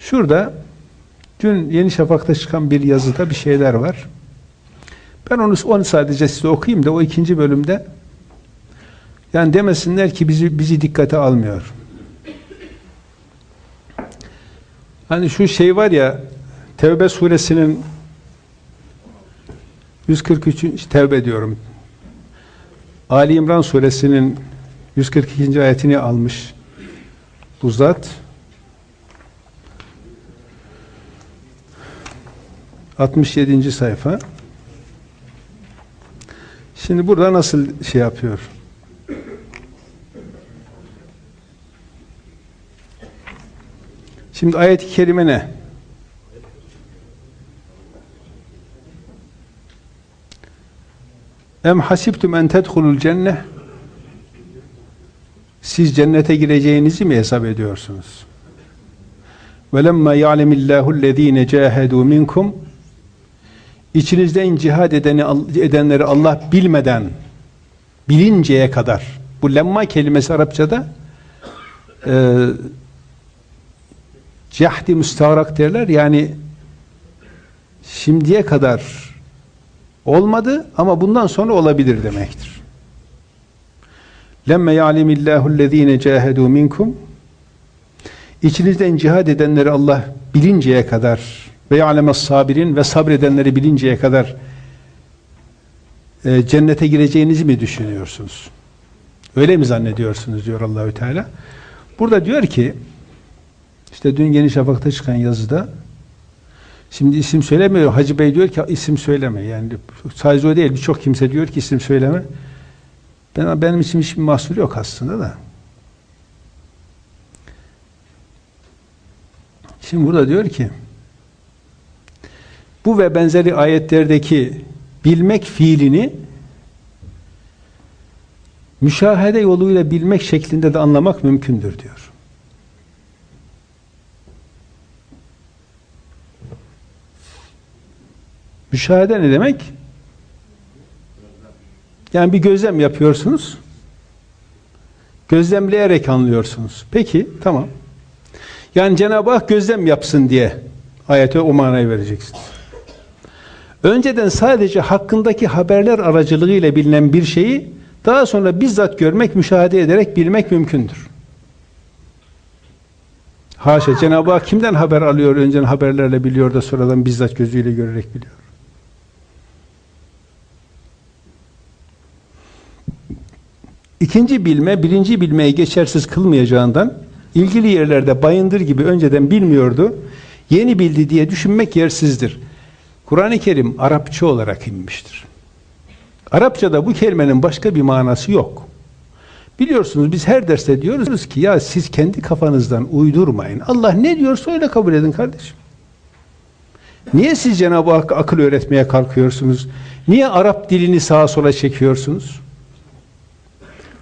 Şurada dün Yeni Şafak'ta çıkan bir yazıda bir şeyler var. Ben onu, onu sadece size okuyayım da o ikinci bölümde yani demesinler ki bizi bizi dikkate almıyor. Hani şu şey var ya Tevbe suresinin 143. Tevbe diyorum. Ali İmran suresinin 142. ayetini almış bu zat. 67. sayfa. Şimdi burada nasıl şey yapıyor? Şimdi ayet-i kerime ne? Em hasibtum en tedhulul cenne Siz cennete gireceğinizi mi hesap ediyorsunuz? Velemma ya'lemillahu ellezine cahedu minkum İçinizden cihad edeni, edenleri Allah bilmeden, bilinceye kadar, bu lemma kelimesi Arapçada e, cehdi müstaharak derler, yani şimdiye kadar olmadı ama bundan sonra olabilir demektir. Lemme ya'limillahu allazine cahadu minkum İçinizden cihad edenleri Allah bilinceye kadar ve ya'lemes sabirin ve sabredenleri bilinceye kadar e, cennete gireceğinizi mi düşünüyorsunuz? Öyle mi zannediyorsunuz diyor Allahü Teala. Burada diyor ki işte dün Yeni Şafak'ta çıkan yazıda Şimdi isim söylemiyor. Hacı Bey diyor ki isim söyleme. Yani sadece o değil. Birçok kimse diyor ki isim söyleme. Ben, benim için hiçbir mahsur yok aslında da. Şimdi burada diyor ki bu ve benzeri ayetlerdeki bilmek fiilini müşahede yoluyla bilmek şeklinde de anlamak mümkündür diyor. Müşahede ne demek? Yani bir gözlem yapıyorsunuz. Gözlemleyerek anlıyorsunuz. Peki, tamam. Yani Cenab-ı Hak gözlem yapsın diye ayete o manayı vereceksiniz. Önceden sadece hakkındaki haberler aracılığıyla bilinen bir şeyi daha sonra bizzat görmek, müşahede ederek bilmek mümkündür. Haşa Cenab-ı Hak kimden haber alıyor? Önceden haberlerle biliyor da sonradan bizzat gözüyle görerek biliyor. İkinci bilme, birinci bilmeyi geçersiz kılmayacağından ilgili yerlerde bayındır gibi önceden bilmiyordu. Yeni bildi diye düşünmek yersizdir. Kur'an-ı Kerim Arapça olarak inmiştir. Arapçada bu kelimenin başka bir manası yok. Biliyorsunuz biz her derste diyoruz ki ya siz kendi kafanızdan uydurmayın. Allah ne diyorsa öyle kabul edin kardeşim. Niye siz Cenab-ı Hakk'a akıl öğretmeye kalkıyorsunuz? Niye Arap dilini sağa sola çekiyorsunuz?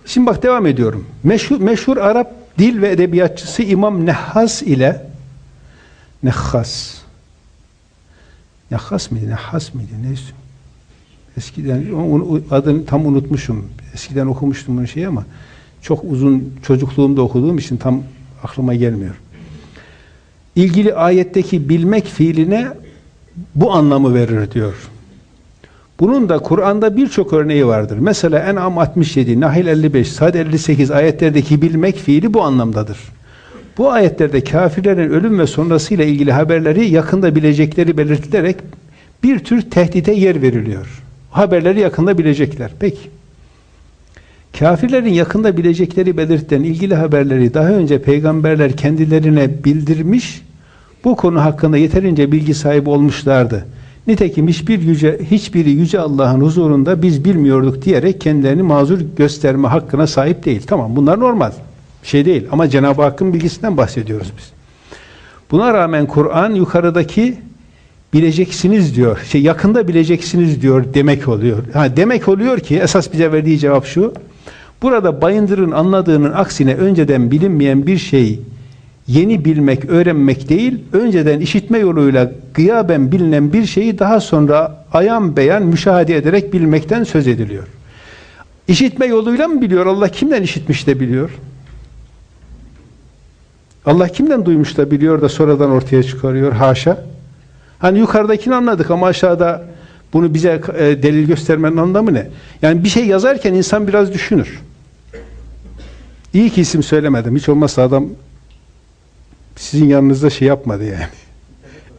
Şimdi bak devam ediyorum. Meşhur, meşhur Arap dil ve edebiyatçısı İmam Nehhas ile Nehhas Nehhas mıydı? Nehhas mıydı? Neyse. Eskiden onu, adını tam unutmuşum. Eskiden okumuştum bunu şey ama çok uzun çocukluğumda okuduğum için tam aklıma gelmiyor. İlgili ayetteki bilmek fiiline bu anlamı verir diyor. Bunun da Kur'an'da birçok örneği vardır. Mesela En'am 67, Nahil 55, Sad 58 ayetlerdeki bilmek fiili bu anlamdadır. Bu ayetlerde kafirlerin ölüm ve sonrasıyla ilgili haberleri yakında bilecekleri belirtilerek bir tür tehdite yer veriliyor. Haberleri yakında bilecekler. Peki. Kafirlerin yakında bilecekleri belirtilen ilgili haberleri daha önce peygamberler kendilerine bildirmiş, bu konu hakkında yeterince bilgi sahibi olmuşlardı. Nitekim hiçbir yüce, hiçbiri yüce Allah'ın huzurunda biz bilmiyorduk diyerek kendilerini mazur gösterme hakkına sahip değil. Tamam bunlar normal. Şey değil ama Cenab-ı Hakk'ın bilgisinden bahsediyoruz biz. Buna rağmen Kur'an yukarıdaki bileceksiniz diyor. Şey yakında bileceksiniz diyor demek oluyor. Ha demek oluyor ki esas bize verdiği cevap şu. Burada Bayındır'ın anladığının aksine önceden bilinmeyen bir şey yeni bilmek, öğrenmek değil, önceden işitme yoluyla gıyaben bilinen bir şeyi daha sonra ayan beyan müşahede ederek bilmekten söz ediliyor. İşitme yoluyla mı biliyor? Allah kimden işitmiş de biliyor? Allah kimden duymuş da biliyor da sonradan ortaya çıkarıyor? Haşa. Hani yukarıdakini anladık ama aşağıda bunu bize e, delil göstermenin anlamı ne? Yani bir şey yazarken insan biraz düşünür. İyi ki isim söylemedim. Hiç olmazsa adam sizin yanınızda şey yapmadı yani.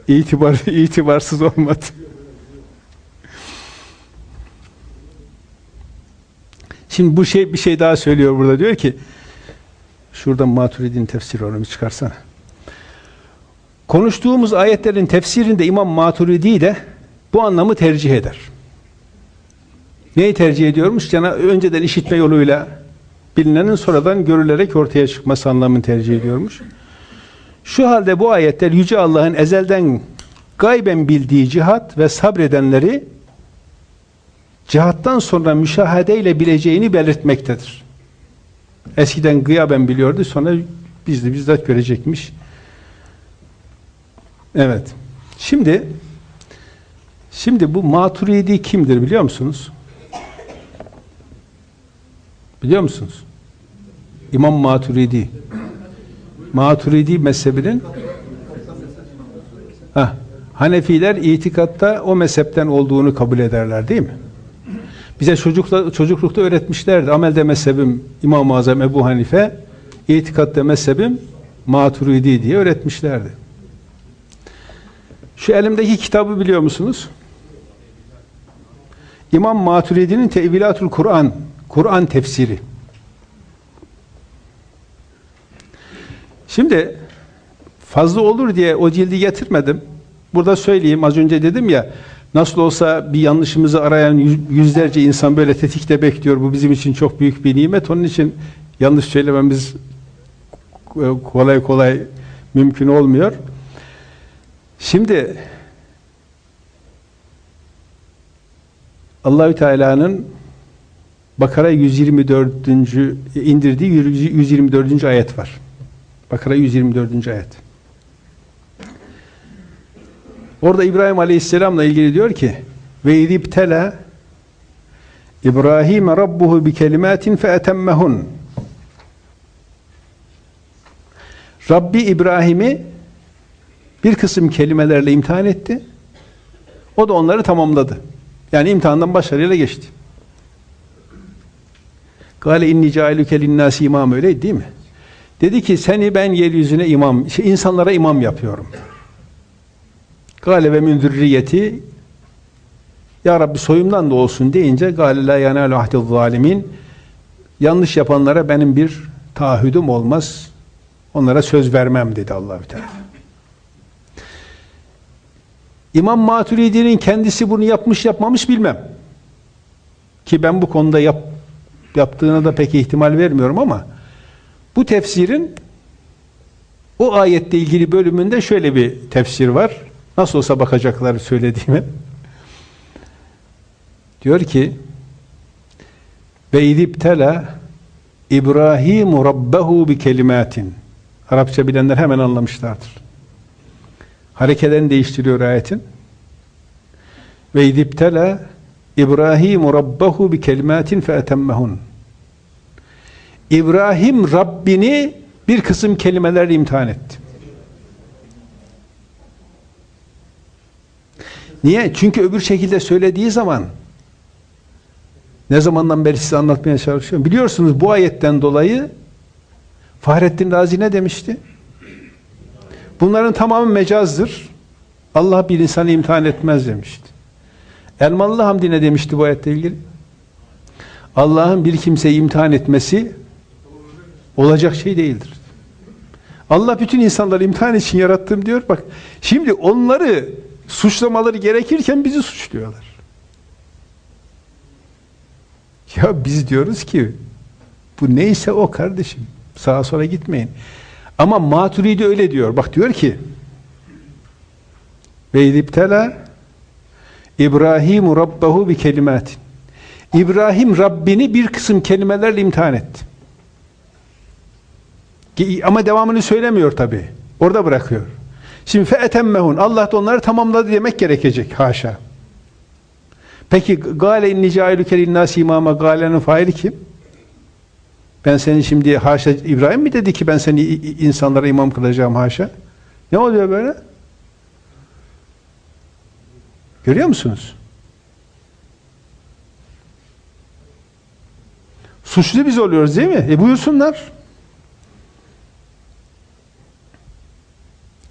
İtibar, itibarsız olmadı. Şimdi bu şey bir şey daha söylüyor burada. Diyor ki şuradan Maturidi'nin tefsiri onu bir çıkarsana. Konuştuğumuz ayetlerin tefsirinde İmam Maturidi de bu anlamı tercih eder. Neyi tercih ediyormuş? Yani önceden işitme yoluyla bilinenin sonradan görülerek ortaya çıkması anlamını tercih ediyormuş. Şu halde bu ayetler Yüce Allah'ın ezelden gayben bildiği cihat ve sabredenleri cihattan sonra müşahedeyle bileceğini belirtmektedir. Eskiden gıyaben biliyordu, sonra bizde bizzat görecekmiş. Evet. Şimdi şimdi bu Maturidi kimdir biliyor musunuz? Biliyor musunuz? İmam Maturidi. Maturidi mezhebinin Heh, Hanefiler itikatta o mezhepten olduğunu kabul ederler değil mi? Bize çocukla, çocuklukta öğretmişlerdi. Amelde mezhebim İmam-ı Azam Ebu Hanife, itikatta mezhebim Maturidi diye öğretmişlerdi. Şu elimdeki kitabı biliyor musunuz? İmam Maturidi'nin Tevilatul Kur'an, Kur'an tefsiri. Şimdi fazla olur diye o cildi getirmedim. Burada söyleyeyim az önce dedim ya nasıl olsa bir yanlışımızı arayan yüzlerce insan böyle tetikte bekliyor. Bu bizim için çok büyük bir nimet. Onun için yanlış söylememiz kolay kolay mümkün olmuyor. Şimdi Allahü Teala'nın Bakara 124. indirdiği 124. ayet var. Bakara 124. ayet. Orada İbrahim Aleyhisselam'la ilgili diyor ki ve idibtela İbrahim rabbuhu bi kelimatin fe etemmehun Rabbi İbrahim'i bir kısım kelimelerle imtihan etti. O da onları tamamladı. Yani imtihandan başarıyla geçti. Gale inni cailuke linnâsi imam öyle değil mi? Dedi ki seni ben yeryüzüne imam, şey, insanlara imam yapıyorum. Gale ve min Ya Rabbi soyumdan da olsun deyince gale la yanalu ahdiz zalimin yanlış yapanlara benim bir taahhüdüm olmaz. Onlara söz vermem dedi Allahü Teala. İmam Maturidi'nin kendisi bunu yapmış yapmamış bilmem. Ki ben bu konuda yap, yaptığına da pek ihtimal vermiyorum ama bu tefsirin o ayette ilgili bölümünde şöyle bir tefsir var. Nasıl olsa bakacaklar söylediğime. Diyor ki ve idiptela İbrahim rabbehu bi kelimatin. Arapça bilenler hemen anlamışlardır. Harekelerini değiştiriyor ayetin. Ve idiptela İbrahim rabbehu bi kelimatin fe. İbrahim Rabbini bir kısım kelimelerle imtihan etti. Niye? Çünkü öbür şekilde söylediği zaman ne zamandan beri size anlatmaya çalışıyorum. Biliyorsunuz bu ayetten dolayı Fahrettin Razi ne demişti? Bunların tamamı mecazdır. Allah bir insanı imtihan etmez demişti. Elmalı Hamdi ne demişti bu ayetle ilgili? Allah'ın bir kimseyi imtihan etmesi olacak şey değildir. Allah bütün insanları imtihan için yarattım diyor. Bak şimdi onları suçlamaları gerekirken bizi suçluyorlar. Ya biz diyoruz ki bu neyse o kardeşim. Sağa sola gitmeyin. Ama Maturidi öyle diyor. Bak diyor ki ve idiptela İbrahim Rabbahu bi kelimatin. İbrahim Rabbini bir kısım kelimelerle imtihan etti. Ama devamını söylemiyor tabi. Orada bırakıyor. Şimdi fe'etemmehun. Allah da onları tamamladı demek gerekecek. Haşa. Peki gale inni cailuke linnâsi imama galenin faili kim? Ben seni şimdi haşa İbrahim mi dedi ki ben seni insanlara imam kılacağım haşa? Ne oluyor böyle? Görüyor musunuz? Suçlu biz oluyoruz değil mi? E buyursunlar.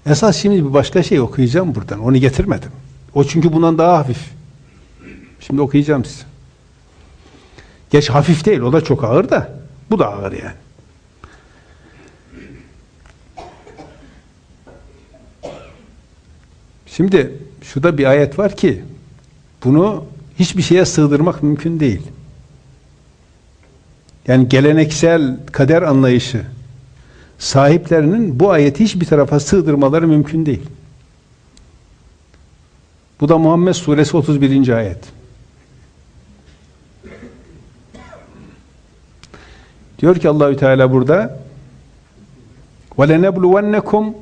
Esas şimdi bir başka şey okuyacağım buradan. Onu getirmedim. O çünkü bundan daha hafif. Şimdi okuyacağım size. Geç hafif değil. O da çok ağır da. Bu da ağır yani. Şimdi şurada bir ayet var ki bunu hiçbir şeye sığdırmak mümkün değil. Yani geleneksel kader anlayışı sahiplerinin bu ayeti hiçbir tarafa sığdırmaları mümkün değil. Bu da Muhammed Suresi 31. ayet. Diyor ki Allahü Teala burada وَلَنَبْلُوَنَّكُمْ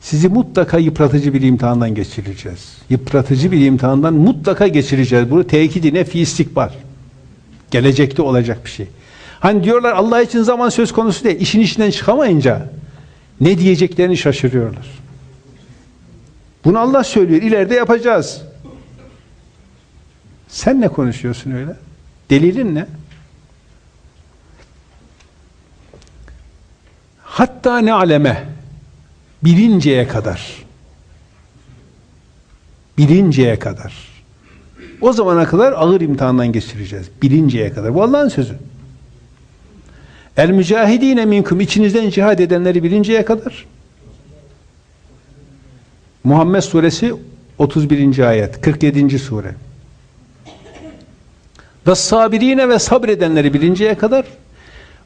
Sizi mutlaka yıpratıcı bir imtihandan geçireceğiz. Yıpratıcı bir imtihandan mutlaka geçireceğiz. Bunu tekidi nefi istikbar. Gelecekte olacak bir şey. Hani diyorlar Allah için zaman söz konusu değil. İşin içinden çıkamayınca ne diyeceklerini şaşırıyorlar. Bunu Allah söylüyor. İleride yapacağız. Sen ne konuşuyorsun öyle? Delilin ne? Hatta ne aleme bilinceye kadar bilinceye kadar o zamana kadar ağır imtihandan geçireceğiz. Bilinceye kadar. Bu Allah'ın sözü. El mücahidine minkum içinizden cihad edenleri bilinceye kadar. Muhammed suresi 31. ayet 47. sure. Ve sabirine ve sabredenleri bilinceye kadar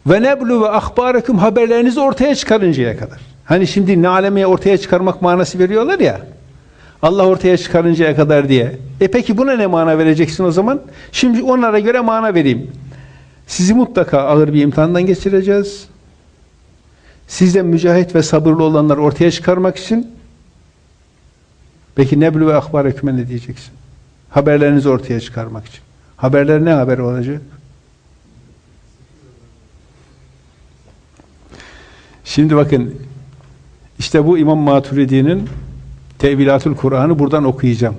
ve neblu ve ahbarekum haberlerinizi ortaya çıkarıncaya kadar. Hani şimdi ne alemeye ortaya çıkarmak manası veriyorlar ya. Allah ortaya çıkarıncaya kadar diye. E peki buna ne mana vereceksin o zaman? Şimdi onlara göre mana vereyim. Sizi mutlaka ağır bir imtihandan geçireceğiz. Sizden mücahit ve sabırlı olanlar ortaya çıkarmak için peki neblu ve akbar hükme ne diyeceksin? Haberlerinizi ortaya çıkarmak için. Haberler ne haber olacak? Şimdi bakın işte bu İmam Maturidi'nin Tevilatül Kur'an'ı buradan okuyacağım.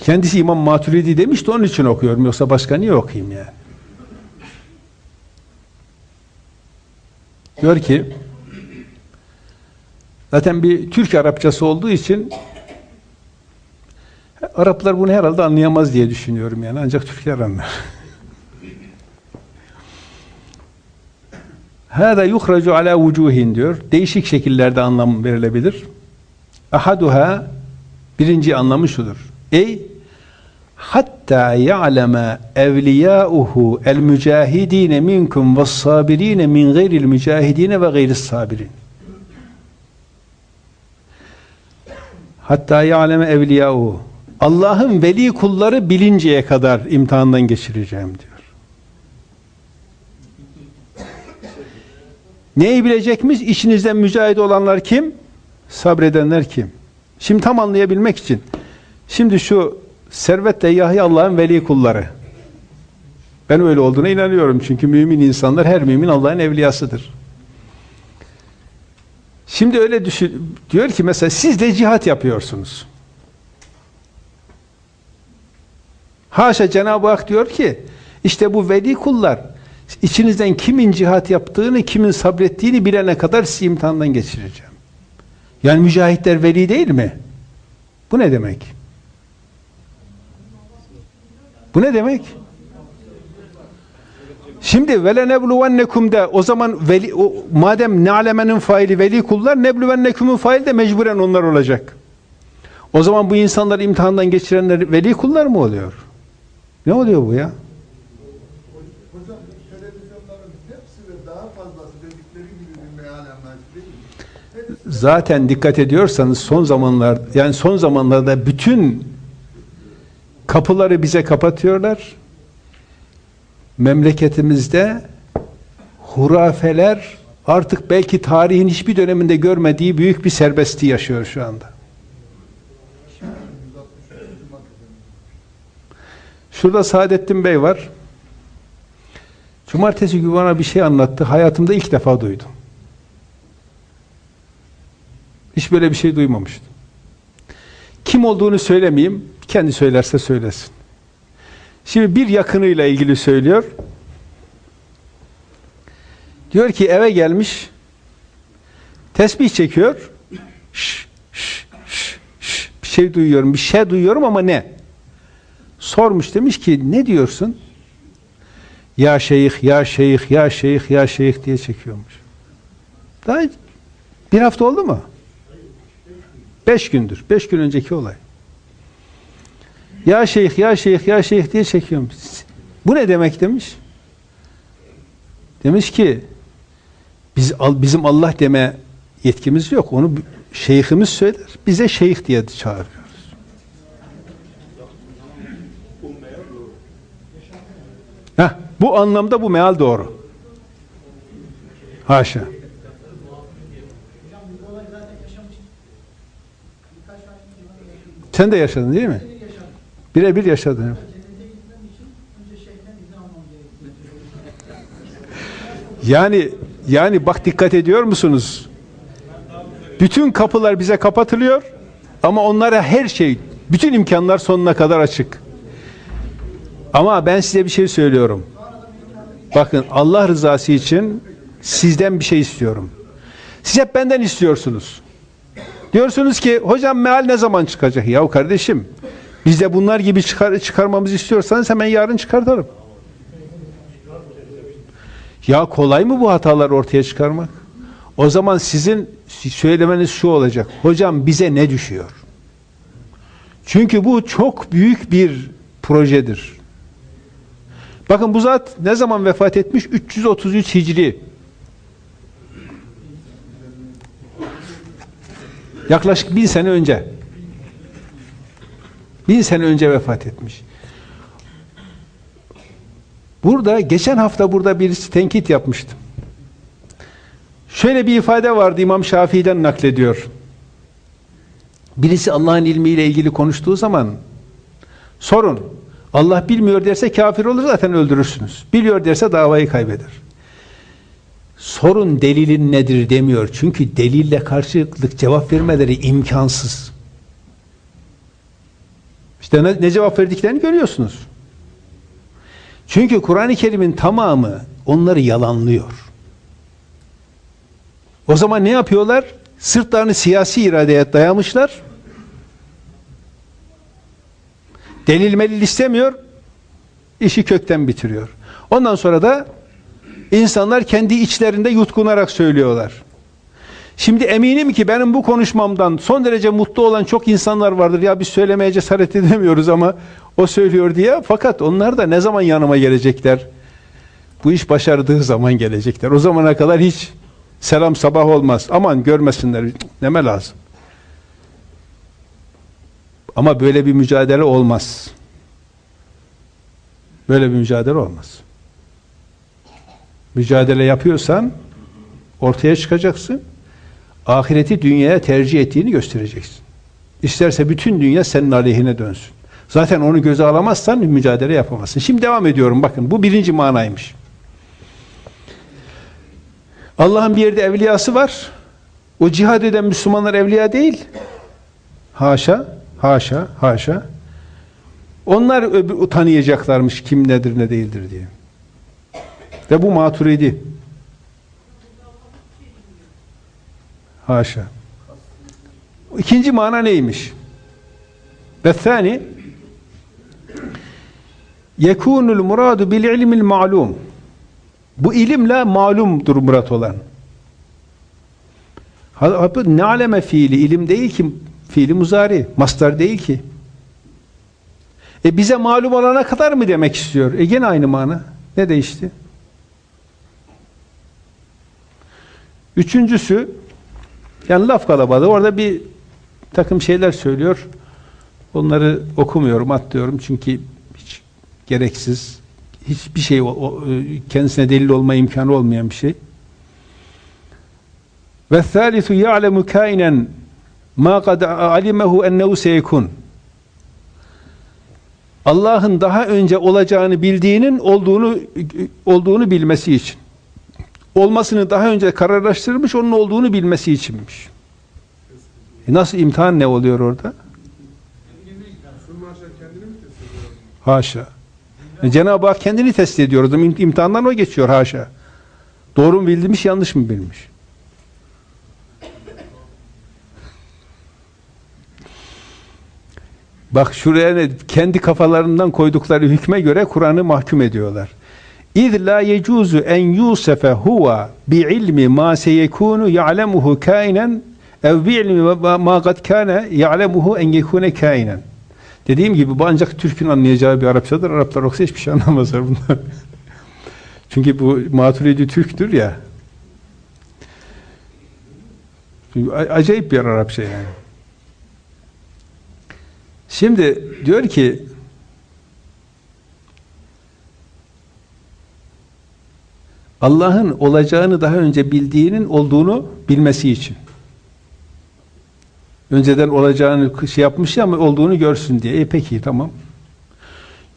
Kendisi İmam Maturidi demiş de onun için okuyorum. Yoksa başka niye okuyayım yani? Diyor ki zaten bir Türk Arapçası olduğu için Araplar bunu herhalde anlayamaz diye düşünüyorum yani. Ancak Türkler anlar. Hâzâ yuhracu alâ vucuhin diyor. Değişik şekillerde anlam verilebilir. Ahaduha birinci anlamı şudur. Ey hatta ya'leme evliyâuhu el mücahidîne minkum ve sabirîne min gayril mücahidîne ve gayris sabirin. Hatta ya'leme evliyâuhu Allah'ın veli kulları bilinceye kadar imtihandan geçireceğim diyor. Neyi bilecekmiş? İşinizden mücahit olanlar kim? Sabredenler kim? Şimdi tam anlayabilmek için. Şimdi şu Servet de Yahya Allah'ın veli kulları. Ben öyle olduğuna inanıyorum. Çünkü mümin insanlar her mümin Allah'ın evliyasıdır. Şimdi öyle düşün, diyor ki mesela siz de cihat yapıyorsunuz. Haşa Cenab-ı Hak diyor ki işte bu veli kullar içinizden kimin cihat yaptığını, kimin sabrettiğini bilene kadar sizi imtihandan geçireceğim. Yani mücahitler veli değil mi? Bu ne demek? Bu ne demek? Şimdi vele nebluvennekum de o zaman veli, o, madem ne'lemenin faili veli kullar nebluvennekum'un faili de mecburen onlar olacak. O zaman bu insanlar imtihandan geçirenler veli kullar mı oluyor? Ne oluyor bu ya? Zaten dikkat ediyorsanız son zamanlar yani son zamanlarda bütün kapıları bize kapatıyorlar. Memleketimizde hurafeler artık belki tarihin hiçbir döneminde görmediği büyük bir serbestliği yaşıyor şu anda. Şurada Saadettin Bey var. Cumartesi günü bana bir şey anlattı. Hayatımda ilk defa duydum. Hiç böyle bir şey duymamıştım. Kim olduğunu söylemeyeyim. Kendi söylerse söylesin. Şimdi bir yakınıyla ilgili söylüyor. Diyor ki eve gelmiş. Tesbih çekiyor. Şş, şş, şş, şş, bir şey duyuyorum. Bir şey duyuyorum ama ne? Sormuş demiş ki ne diyorsun? Ya şeyh, ya şeyh, ya şeyh, ya şeyh diye çekiyormuş. Daha bir hafta oldu mu? Beş gündür. Beş gün önceki olay. Ya şeyh, ya şeyh, ya şeyh diye çekiyormuş. Bu ne demek demiş? Demiş ki biz bizim Allah deme yetkimiz yok. Onu şeyhimiz söyler. Bize şeyh diye çağırıyoruz. Heh, bu anlamda bu meal doğru. Haşa. Sen de yaşadın değil mi? Birebir yaşadın. Yani yani bak dikkat ediyor musunuz? Bütün kapılar bize kapatılıyor ama onlara her şey, bütün imkanlar sonuna kadar açık. Ama ben size bir şey söylüyorum. Bakın Allah rızası için sizden bir şey istiyorum. Siz hep benden istiyorsunuz. Diyorsunuz ki hocam meal ne zaman çıkacak? Yahu kardeşim biz de bunlar gibi çıkar, çıkarmamızı istiyorsanız hemen yarın çıkartalım. Ya kolay mı bu hatalar ortaya çıkarmak? O zaman sizin söylemeniz şu olacak. Hocam bize ne düşüyor? Çünkü bu çok büyük bir projedir. Bakın bu zat ne zaman vefat etmiş? 333 Hicri. Yaklaşık bin sene önce. Bin sene önce vefat etmiş. Burada geçen hafta burada birisi tenkit yapmıştım. Şöyle bir ifade vardı İmam Şafii'den naklediyor. Birisi Allah'ın ilmiyle ilgili konuştuğu zaman sorun. Allah bilmiyor derse kafir olur zaten öldürürsünüz. Biliyor derse davayı kaybeder. Sorun delilin nedir demiyor. Çünkü delille karşılıklı cevap vermeleri imkansız. İşte ne, ne cevap verdiklerini görüyorsunuz. Çünkü Kur'an-ı Kerim'in tamamı onları yalanlıyor. O zaman ne yapıyorlar? Sırtlarını siyasi iradeye dayamışlar. Delil melil istemiyor. işi kökten bitiriyor. Ondan sonra da insanlar kendi içlerinde yutkunarak söylüyorlar. Şimdi eminim ki benim bu konuşmamdan son derece mutlu olan çok insanlar vardır. Ya biz söylemeye cesaret edemiyoruz ama o söylüyor diye. Fakat onlar da ne zaman yanıma gelecekler? Bu iş başardığı zaman gelecekler. O zamana kadar hiç selam sabah olmaz. Aman görmesinler. Neme lazım. Ama böyle bir mücadele olmaz. Böyle bir mücadele olmaz. Mücadele yapıyorsan ortaya çıkacaksın. Ahireti dünyaya tercih ettiğini göstereceksin. İsterse bütün dünya senin aleyhine dönsün. Zaten onu göze alamazsan mücadele yapamazsın. Şimdi devam ediyorum. Bakın bu birinci manaymış. Allah'ın bir yerde evliyası var. O cihad eden Müslümanlar evliya değil. Haşa. Haşa, haşa. Onlar tanıyacaklarmış kim nedir ne değildir diye. Ve bu maturidi. Haşa. İkinci mana neymiş? Ve thani yekunul muradu bil ilmil ma'lum. Bu ilimle malumdur murat olan. Ne aleme fiili ilim değil ki Fiili muzari. Mastar değil ki. E bize malum olana kadar mı demek istiyor? E gene aynı mana. Ne değişti? Üçüncüsü yani laf kalabalığı. Orada bir takım şeyler söylüyor. Onları okumuyorum, atlıyorum. Çünkü hiç gereksiz. Hiçbir şey o, kendisine delil olma imkanı olmayan bir şey. Ve thalithu ya'lemu kainen ma kad alimehu ennehu seyekun. Allah'ın daha önce olacağını bildiğinin olduğunu olduğunu bilmesi için. Olmasını daha önce kararlaştırmış, onun olduğunu bilmesi içinmiş. E nasıl imtihan ne oluyor orada? Haşa. E Cenab-ı Hak kendini test ediyor. O imtihandan o geçiyor haşa. Doğru mu bilmiş, yanlış mı bilmiş? Bak şuraya ne, kendi kafalarından koydukları hükme göre Kur'an'ı mahkum ediyorlar. İz la yecuzu en yusefe huwa bi ilmi ma seyekunu ya'lemuhu kainen ev bi ilmi ma- kad kana ya'lemuhu en kainen. Dediğim gibi bu ancak Türk'ün anlayacağı bir Arapçadır. Araplar yoksa hiçbir şey anlamazlar bunlar. Çünkü bu Maturidi Türktür ya. Acayip bir Arapça yani. Şimdi diyor ki Allah'ın olacağını daha önce bildiğinin olduğunu bilmesi için. Önceden olacağını şey yapmış ama olduğunu görsün diye. E peki tamam.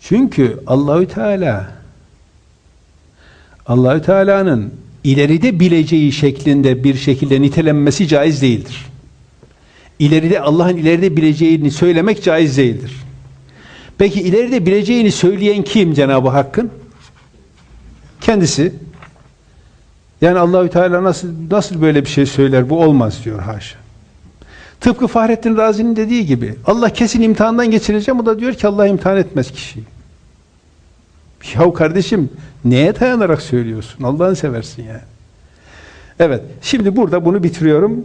Çünkü Allahü Teala Allahü Teala'nın ileride bileceği şeklinde bir şekilde nitelenmesi caiz değildir. İleride Allah'ın ileride bileceğini söylemek caiz değildir. Peki ileride bileceğini söyleyen kim Cenab-ı Hakk'ın? Kendisi. Yani Allahü Teala nasıl nasıl böyle bir şey söyler? Bu olmaz diyor haşa. Tıpkı Fahrettin Razi'nin dediği gibi Allah kesin imtihandan geçireceğim. O da diyor ki Allah imtihan etmez kişiyi. Yahu kardeşim neye dayanarak söylüyorsun? Allah'ını seversin yani. Evet. Şimdi burada bunu bitiriyorum.